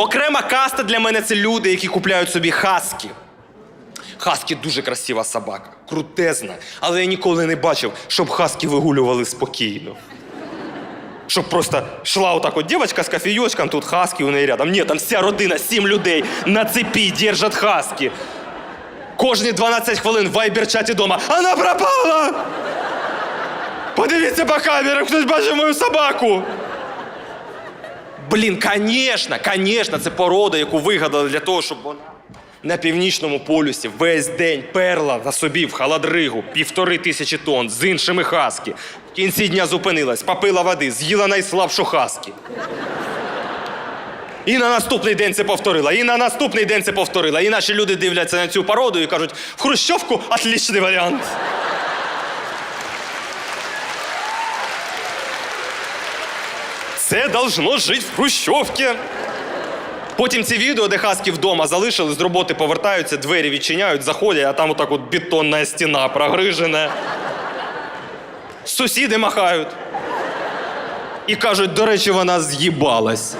Окрема каста для мене це люди, які купляють собі хаски. Хаски дуже красива собака, крутезна. Але я ніколи не бачив, щоб хаски вигулювали спокійно. Щоб просто шла отак от дівчинка з кофійочком, тут хаски у неї рядом. Ні, там вся родина, сім людей на цепі держать хаски. Кожні 12 хвилин в вайбер-чаті дома. Вона пропала! Подивіться по камерам, хтось бачив мою собаку. Блін, конечно, конечно, це порода, яку вигадали для того, щоб вона на північному полюсі весь день перла на собі в халадригу півтори тисячі тонн з іншими хаски. В кінці дня зупинилась, попила води, з'їла найслабшу хаски. І на наступний день це повторила, і на наступний день це повторила. І наші люди дивляться на цю породу і кажуть: в Хрущовку отличний варіант. Це должно жити в Хрущовці. Потім ці відео, де хаски вдома залишили, з роботи повертаються, двері відчиняють, заходять, а там отак от бетонна стіна прогрижена. Сусіди махають. І кажуть, до речі, вона з'їбалась.